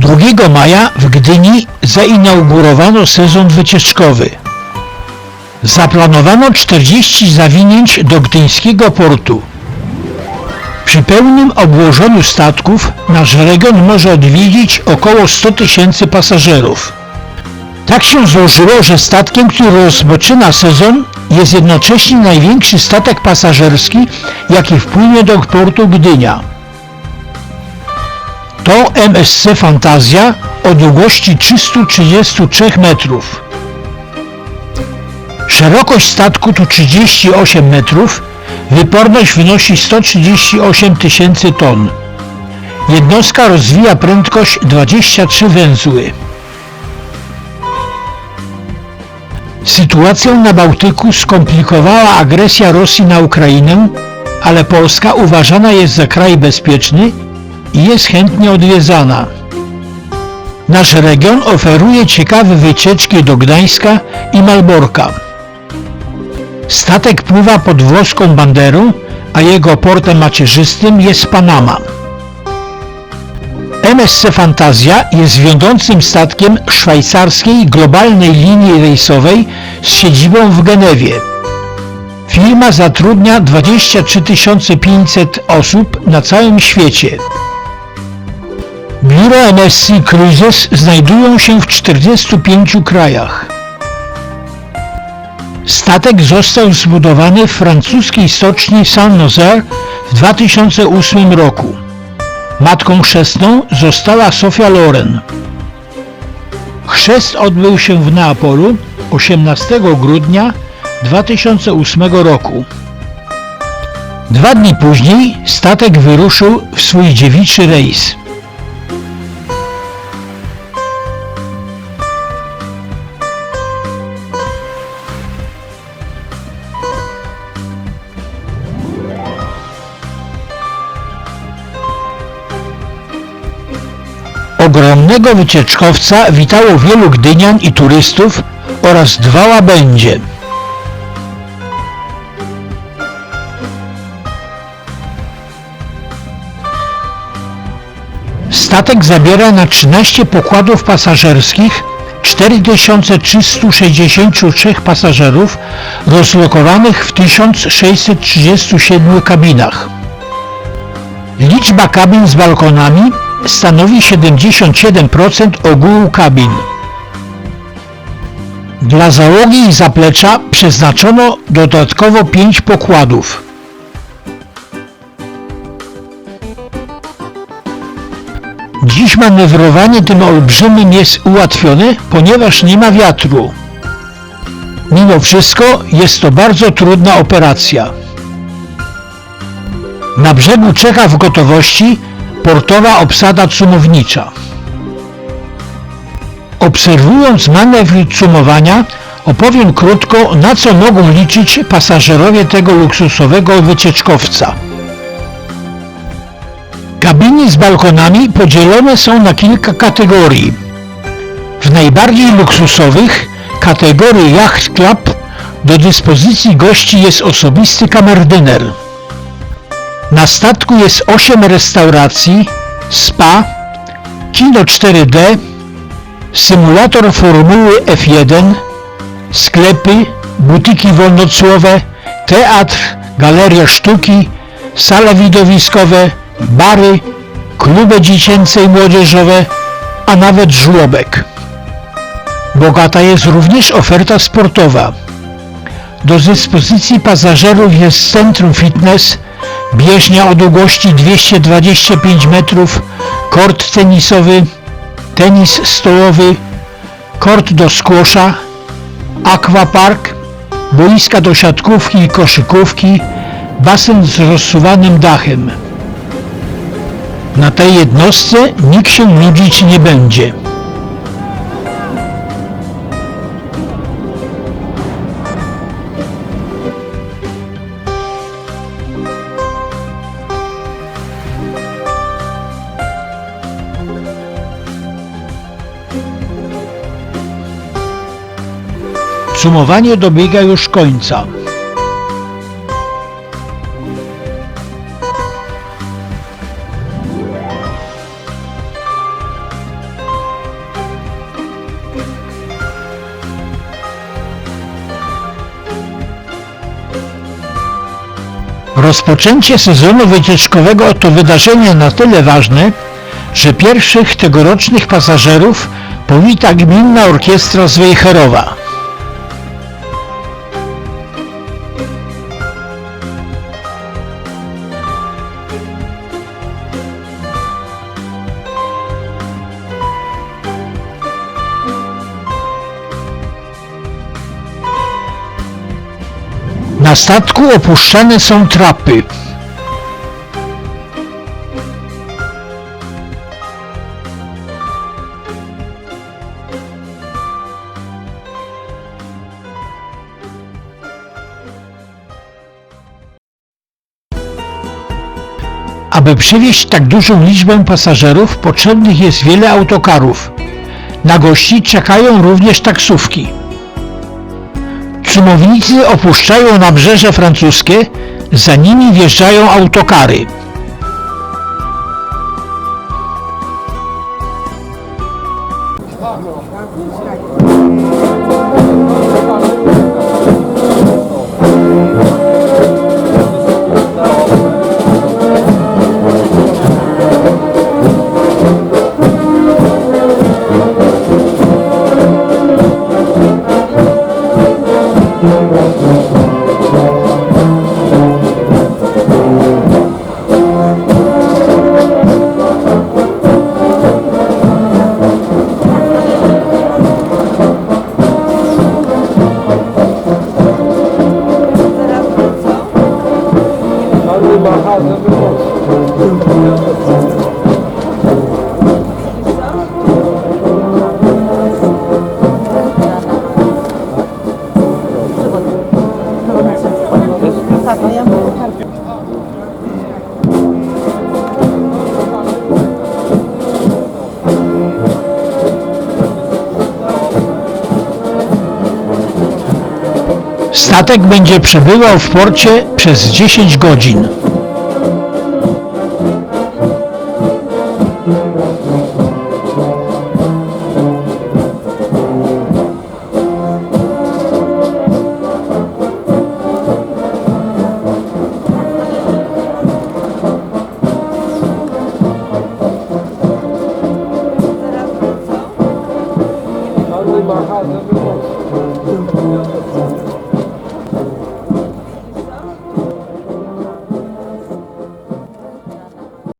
2 maja w Gdyni zainaugurowano sezon wycieczkowy. Zaplanowano 40 zawinięć do gdyńskiego portu. Przy pełnym obłożeniu statków nasz region może odwiedzić około 100 tysięcy pasażerów. Tak się złożyło, że statkiem, który rozpoczyna sezon jest jednocześnie największy statek pasażerski, jaki wpłynie do portu Gdynia. To MSC Fantazja o długości 333 metrów. Szerokość statku to 38 metrów, wyporność wynosi 138 tysięcy ton. Jednostka rozwija prędkość 23 węzły. Sytuację na Bałtyku skomplikowała agresja Rosji na Ukrainę, ale Polska uważana jest za kraj bezpieczny i jest chętnie odwiedzana. Nasz region oferuje ciekawe wycieczki do Gdańska i Malborka. Statek pływa pod włoską banderą, a jego portem macierzystym jest Panama. MSC Fantazja jest wiodącym statkiem szwajcarskiej globalnej linii rejsowej z siedzibą w Genewie. Firma zatrudnia 23 500 osób na całym świecie. Biuro MSC Cruises znajdują się w 45 krajach. Statek został zbudowany w francuskiej stoczni Saint-Nazaire w 2008 roku. Matką chrzestną została Sofia Loren. Chrzest odbył się w Neapolu 18 grudnia 2008 roku. Dwa dni później statek wyruszył w swój dziewiczy rejs. Ogromnego wycieczkowca witało wielu gdynian i turystów oraz dwa łabędzie. Statek zabiera na 13 pokładów pasażerskich 4363 pasażerów rozlokowanych w 1637 kabinach. Liczba kabin z balkonami stanowi 77% ogółu kabin. Dla załogi i zaplecza przeznaczono dodatkowo 5 pokładów. Dziś manewrowanie tym olbrzymim jest ułatwione, ponieważ nie ma wiatru. Mimo wszystko jest to bardzo trudna operacja. Na brzegu czeka w gotowości portowa obsada cumownicza. Obserwując manewr cumowania, opowiem krótko, na co mogą liczyć pasażerowie tego luksusowego wycieczkowca. Kabiny z balkonami podzielone są na kilka kategorii. W najbardziej luksusowych, kategorii Yacht Club, do dyspozycji gości jest osobisty kamerdyner. Na statku jest 8 restauracji, spa, kino 4D, symulator formuły F1, sklepy, butiki wolnocłowe, teatr, galeria sztuki, sale widowiskowe, bary, kluby dziecięce i młodzieżowe, a nawet żłobek. Bogata jest również oferta sportowa. Do dyspozycji pasażerów jest centrum fitness, bieżnia o długości 225 metrów, kort tenisowy, tenis stołowy, kort do squasha, aquapark, boiska do siatkówki i koszykówki, basen z rozsuwanym dachem. Na tej jednostce nikt się nudzić nie będzie. Podsumowanie dobiega już końca. Rozpoczęcie sezonu wycieczkowego to wydarzenie na tyle ważne, że pierwszych tegorocznych pasażerów powita Gminna Orkiestra z Na statku opuszczane są trapy. Aby przywieźć tak dużą liczbę pasażerów, potrzebnych jest wiele autokarów. Na gości czekają również taksówki. Cumownicy opuszczają nabrzeże francuskie, za nimi wjeżdżają autokary. Statek będzie przebywał w porcie przez 10 godzin.